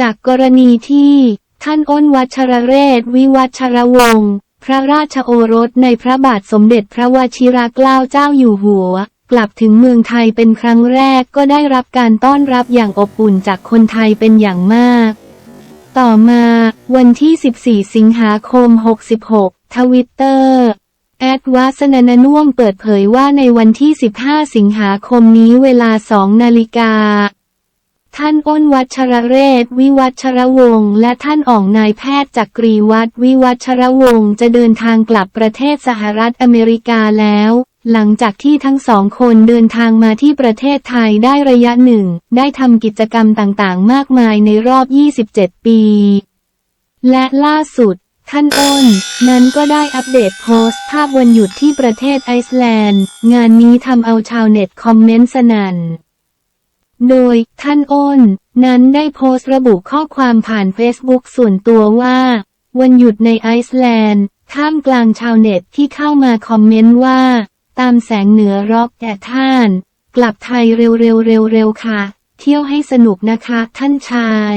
จากกรณีที่ ท่านอ้นวัชรเรศ วิวัชรวงศ์พระราชโอรสในพระบาทสมเด็จพระวชิรเกล้าเจ้าอยู่หัว กลับถึงเมืองไทยเป็นครั้งแรกก็ได้รับการต้อนรับอย่างอบอุ่นจากคนไทยเป็นอย่างมาก ต่อมาวันที่ 14 สิงหาคม 66 ทวิตเตอร์แอดวาสนนน่วมเปิดเผยว่าในวันที่ 15 สิงหาคมนี้เวลา 2 นาฬิกา ท่านอ้นวัชรเรศ วิวัชรวงศ์และท่านอ่องนายแพทย์จักรีวัฒน์วิวัชรวงศ์จะเดินทางกลับประเทศสหรัฐอเมริกาแล้ว หลังจากที่ทั้งสองคนเดินทางมาที่ประเทศไทยได้ระยะหนึ่ง ได้ทำกิจกรรมต่างๆ มากมายในรอบ 27 ปี และล่าสุด ท่านอ้น นั้นก็ได้อัปเดตโพสต์ภาพวันหยุดที่ประเทศไอซ์แลนด์ งานนี้ทำเอาชาวเน็ตคอมเมนต์สนั่น โดยท่านอ้น นั้นได้โพสต์ระบุข้อความผ่านเฟซบุ๊กส่วนตัวว่า วันหยุดในไอซ์แลนด์ท่ามกลางชาวเน็ตที่เข้ามาคอมเมนต์ว่า ตามแสงเหนือร็อกแต่ท่าน กลับไทยเร็วๆเร็วๆค่ะ เที่ยวให้สนุกนะคะท่านชาย